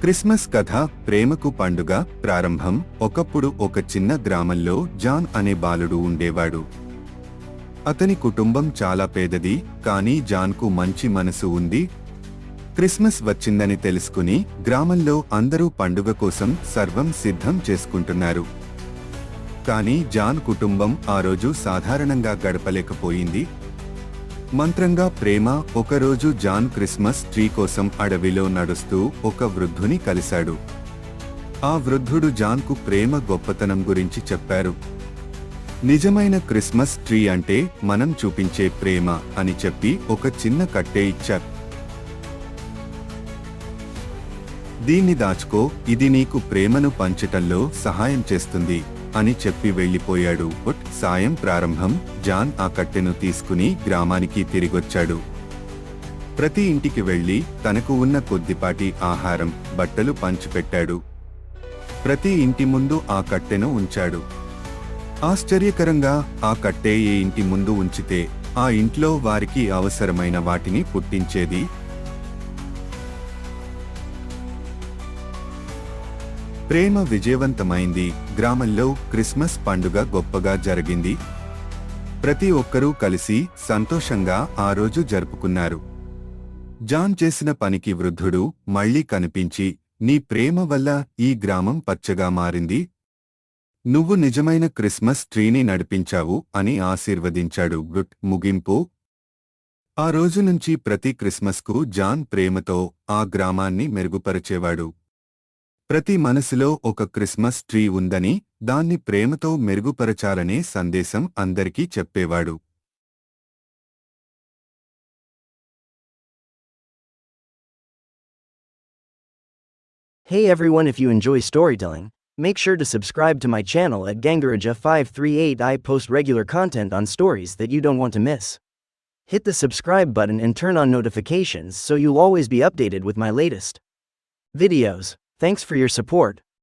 Christmas కథ ప్రేమకు పండుగ ప్రారంభం. ఒకప్పుడు ఒక చిన్న గ్రామంలో జాన్ అనే బాలుడు ఉండేవాడు. అతని కుటుంబం చాలా పేదది కానీ జాన్కు మంచి మనసు ఉంది. క్రిస్మస్ వచ్చిందని తెలుసుకుని గ్రామంలో అందరూ పండుగ కోసం సర్వం సిద్ధం చేసుకుంటున్నారు. కానీ జాన్ కుటుంబం ఆ రోజు సాధారణంగా గడపలేకపోయింది. మంత్రంగా ప్రేమ ఒకరోజు జాన్ క్రిస్మస్ ట్రీ కోసం అడవిలో నడుస్తూ ఒక వృద్ధుని కలిశాడు. ఆ వృద్ధుడు జాన్కు ప్రేమ గొప్పతనం గురించి చెప్పారు. నిజమైన క్రిస్మస్ ట్రీ అంటే మనం చూపించే ప్రేమ అని చెప్పి ఒక చిన్న కట్టె ఇచ్చారు. దీన్ని దాచుకో ఇది నీకు ప్రేమను పంచటంలో సహాయం చేస్తుంది. అని చెప్పి వెళ్ళిపోయాడు బట్ సాయం ప్రారంభం. జాన్ ఆ కట్టెను తీసుకుని గ్రామానికి తిరిగొచ్చాడు. ప్రతి ఇంటికి వెళ్ళి తనకు ఉన్న కొద్దిపాటి ఆహారం బట్టలు పంచిపెట్టాడు. ప్రతి ఇంటి ముందు ఆ కట్టెను ఉంచాడు. ఆశ్చర్యకరంగా ఆ కట్టె ఏ ఇంటి ముందు ఉంచితే ఆ ఇంట్లో వారికి అవసరమైన వాటిని పుట్టించేది ప్రేమ విజయవంతమైంది. గ్రామంలో క్రిస్మస్ పండుగ గొప్పగా జరిగింది. ప్రతి ఒక్కరూ కలిసి సంతోషంగా ఆ రోజు జరుపుకున్నారు. జాన్ చేసిన పనికి వృద్ధుడు మళ్ళీ కనిపించి నీ ప్రేమ వల్ల ఈ గ్రామం పచ్చగా మారింది. నువ్వు నిజమైన క్రిస్మస్ ట్రీని నడిపించావు అని ఆశీర్వదించాడు గుట్ ముగింపు. ఆ రోజు నుంచి ప్రతి క్రిస్మస్కు జాన్ ప్రేమతో ఆ గ్రామాన్ని మెరుగుపరిచేవాడు. ప్రతి మనసులో ఒక క్రిస్మస్ ట్రీ ఉందని దాన్ని ప్రేమతో మెరుగుపరచాలనే సందేశం అందరికీ చెప్పేవాడు Hey everyone if you enjoy storytelling, make sure to subscribe to my channel at Gangaraja538 I post regular content on stories that you don't want to miss. Hit the subscribe button and turn on notifications so you'll always be updated with my latest videos. Thanks for your support.